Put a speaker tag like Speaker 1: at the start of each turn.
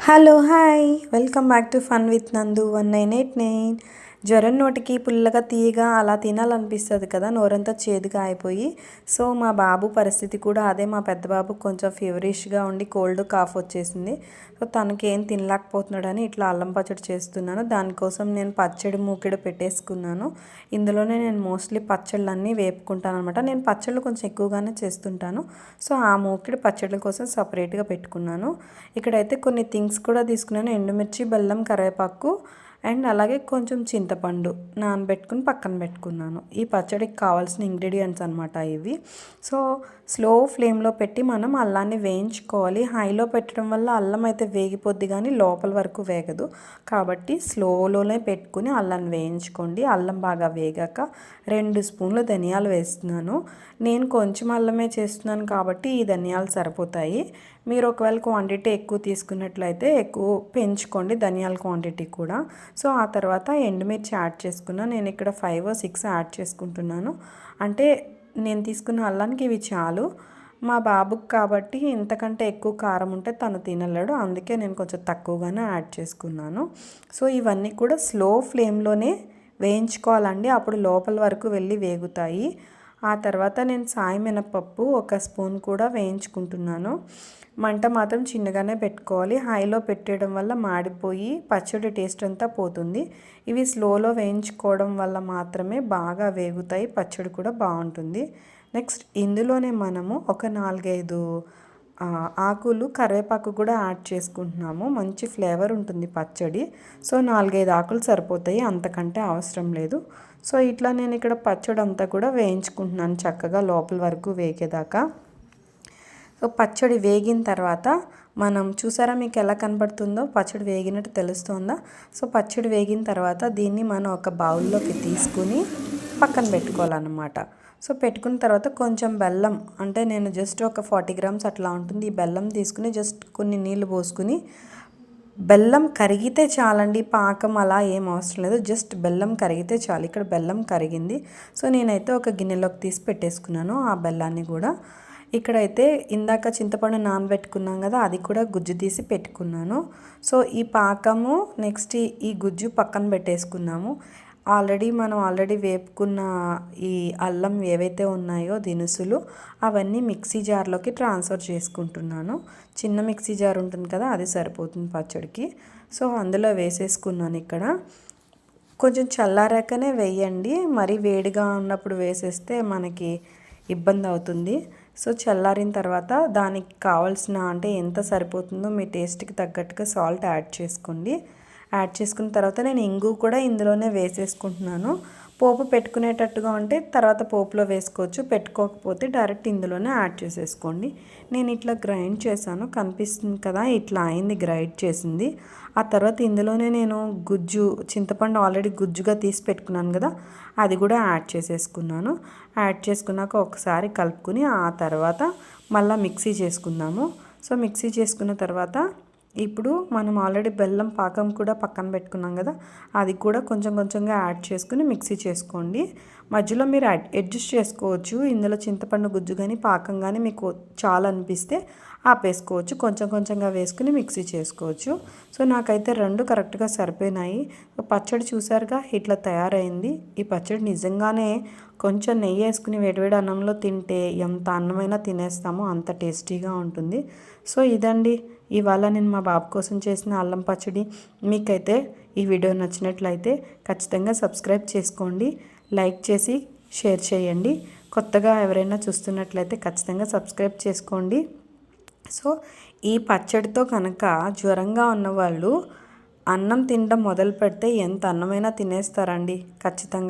Speaker 1: hello hi welcome back to fun with Nandu one nine eight nine జ్వరం నోటికి పుల్లగా తీయగా అలా తినాలనిపిస్తుంది కదా నోరంతా చేదుగా అయిపోయి. సో మా బాబు పరిస్థితి కూడా అదే. మా పెద్ద బాబు కొంచెం ఫీవరిష్గా ఉండి కోల్డ్ కాఫ్ వచ్చేసింది. సో తనకేం తినలేకపోతున్నాడని ఇట్లా అల్లం పచ్చడి చేస్తున్నాను. దానికోసం నేను పచ్చడి మూకిడ పెట్టేసుకున్నాను. ఇందులోనే నేను మోస్ట్లీ పచ్చళ్ళన్నీ వేపుకుంటాను అనమాట నేను పచ్చళ్ళు కొంచెం ఎక్కువగానే చేస్తుంటాను. సో ఆ మూకిడి పచ్చళ్ళ కోసం సపరేట్గా పెట్టుకున్నాను. ఇక్కడైతే కొన్ని థింగ్స్ కూడా తీసుకున్నాను. ఎండుమిర్చి బెల్లం కరివేపాకు అండ్ అలాగే కొంచెం చింతపండు నానబెట్టుకుని పక్కన పెట్టుకున్నాను. ఈ పచ్చడికి కావాల్సిన ఇంగ్రీడియంట్స్ అనమాట ఇవి. సో స్లో ఫ్లేమ్లో పెట్టి మనం అల్లాన్ని వేయించుకోవాలి. హైలో పెట్టడం వల్ల అల్లం అయితే వేగిపోద్ది కానీ లోపల వరకు వేగదు. కాబట్టి స్లోలోనే పెట్టుకుని అల్లాన్ని వేయించుకోండి. అల్లం బాగా వేగాక రెండు స్పూన్లు ధనియాలు వేస్తున్నాను. నేను కొంచెం అల్లమే చేస్తున్నాను కాబట్టి ఈ ధనియాలు సరిపోతాయి. మీరు ఒకవేళ క్వాంటిటీ ఎక్కువ తీసుకున్నట్లయితే ఎక్కువ పెంచుకోండి ధనియాల క్వాంటిటీ కూడా. సో ఆ తర్వాత ఎండుమిర్చి యాడ్ చేసుకున్నా. నేను ఇక్కడ ఫైవ్ సిక్స్ యాడ్ చేసుకుంటున్నాను. అంటే నేను తీసుకున్న అల్లానికి ఇవి చాలు. మా బాబుకి కాబట్టి ఇంతకంటే ఎక్కువ కారం ఉంటే తను తినలేడు. అందుకే నేను కొంచెం తక్కువగానే యాడ్ చేసుకున్నాను. సో ఇవన్నీ కూడా స్లో ఫ్లేమ్లోనే వేయించుకోవాలండి. అప్పుడు లోపల వరకు వెళ్ళి వేగుతాయి. ఆ తర్వాత నేను సాయి మినపప్పు ఒక స్పూన్ కూడా వేయించుకుంటున్నాను. మంట మాత్రం చిన్నగానే పెట్టుకోవాలి. హైలో పెట్టేయడం వల్ల మాడిపోయి పచ్చడి టేస్ట్ అంతా పోతుంది. ఇవి స్లోలో వేయించుకోవడం వల్ల మాత్రమే బాగా వేగుతాయి. పచ్చడి కూడా బాగుంటుంది. నెక్స్ట్ ఇందులోనే మనము ఒక నాలుగైదు ఆకులు కరివేపాకు కూడా యాడ్ చేసుకుంటున్నాము. మంచి ఫ్లేవర్ ఉంటుంది పచ్చడి. సో నాలుగైదు ఆకులు సరిపోతాయి. అంతకంటే అవసరం లేదు. సో ఇట్లా నేను ఇక్కడ పచ్చడి అంతా కూడా వేయించుకుంటున్నాను చక్కగా లోపల వరకు వేగేదాకా. సో పచ్చడి వేగిన తర్వాత మనం చూసారా మీకు ఎలా కనబడుతుందో? పచ్చడి వేగినట్టు తెలుస్తుందా? సో పచ్చడి వేగిన తర్వాత దీన్ని మనం ఒక బౌల్లోకి తీసుకుని పక్కన పెట్టుకోవాలన్నమాట. సో పెట్టుకున్న తర్వాత కొంచెం బెల్లం అంటే నేను జస్ట్ ఒక ఫార్టీ గ్రామ్స్ అట్లా ఉంటుంది ఈ బెల్లం తీసుకుని జస్ట్ కొన్ని నీళ్ళు పోసుకుని బెల్లం కరిగితే చాలండి పాకం అలా ఏం అవసరం లేదు జస్ట్ బెల్లం కరిగితే చాలు ఇక్కడ బెల్లం కరిగింది. సో నేనైతే ఒక గిన్నెలోకి తీసి పెట్టేసుకున్నాను ఆ బెల్లాన్ని కూడా. ఇక్కడైతే ఇందాక చింతపండు నానబెట్టుకున్నాం కదా అది కూడా గుజ్జు తీసి పెట్టుకున్నాను. సో ఈ పాకము నెక్స్ట్ ఈ గుజ్జు పక్కన పెట్టేసుకున్నాము. ఆల్రెడీ మనం ఆల్రెడీ వేపుకున్న ఈ అల్లం ఏవైతే ఉన్నాయో దినుసులు అవన్నీ మిక్సీ జార్లోకి ట్రాన్స్ఫర్ చేసుకుంటున్నాను. చిన్న మిక్సీ జార్ ఉంటుంది కదా అది సరిపోతుంది పచ్చడికి. సో అందులో వేసేసుకున్నాను ఇక్కడ. కొంచెం చల్లారాకనే వేయండి. మరీ వేడిగా ఉన్నప్పుడు వేసేస్తే మనకి ఇబ్బంది అవుతుంది. సో చల్లారిన తర్వాత దానికి కావాల్సిన అంటే ఎంత సరిపోతుందో మీ టేస్ట్కి తగ్గట్టుగా సాల్ట్ యాడ్ చేసుకోండి. యాడ్ చేసుకున్న తర్వాత నేను ఇంగు కూడా ఇందులోనే వేసేసుకుంటున్నాను. పోపు పెట్టుకునేటట్టుగా ఉంటే తర్వాత పోపులో వేసుకోవచ్చు. పెట్టుకోకపోతే డైరెక్ట్ ఇందులోనే యాడ్ చేసేసుకోండి. నేను ఇట్లా గ్రైండ్ చేశాను. కనిపిస్తుంది కదా ఇట్లా అయింది గ్రైండ్ చేసింది. ఆ తర్వాత ఇందులోనే నేను గుజ్జు చింతపండు ఆల్రెడీ గుజ్జుగా తీసి పెట్టుకున్నాను కదా అది కూడా యాడ్ చేసేసుకున్నాను. యాడ్ చేసుకున్నాక ఒకసారి కలుపుకుని ఆ తర్వాత మళ్ళీ మిక్సీ చేసుకుందాము. సో మిక్సీ చేసుకున్న తర్వాత ఇప్పుడు మనం ఆల్రెడీ బెల్లం పాకం కూడా పక్కన పెట్టుకున్నాం కదా అది కూడా కొంచెం కొంచెంగా యాడ్ చేసుకుని మిక్సీ చేసుకోండి. మధ్యలో మీరు అడ్జస్ట్ చేసుకోవచ్చు. ఇందులో చింతపండు గుజ్జు కానీ పాకం కానీ మీకు చాలా అనిపిస్తే ఆపేసుకోవచ్చు. కొంచెం కొంచెంగా వేసుకుని మిక్సీ చేసుకోవచ్చు. సో నాకైతే రెండు కరెక్ట్గా సరిపోయినాయి. పచ్చడి చూసారుగా ఇట్లా తయారైంది. ఈ పచ్చడి నిజంగానే కొంచెం నెయ్యి వేసుకుని వేడివేడి అన్నంలో తింటే ఎంత అన్నమైనా తినేస్తామో అంత టేస్టీగా ఉంటుంది. సో ఇదండి. ఇవాళ నేను మా బాబు కోసం చేసిన అల్లం పచ్చడి. మీకైతే ఈ వీడియో నచ్చినట్లయితే ఖచ్చితంగా సబ్స్క్రైబ్ చేసుకోండి. లైక్ చేసి షేర్ చేయండి. కొత్తగా ఎవరైనా చూస్తున్నట్లయితే ఖచ్చితంగా సబ్స్క్రైబ్ చేసుకోండి. సో ఈ పచ్చడితో కనుక జ్వరంగా ఉన్నవాళ్ళు అన్నం తినడం మొదలు పెడితే ఎంత అన్నమైనా తినేస్తారండి. ఖచ్చితంగా.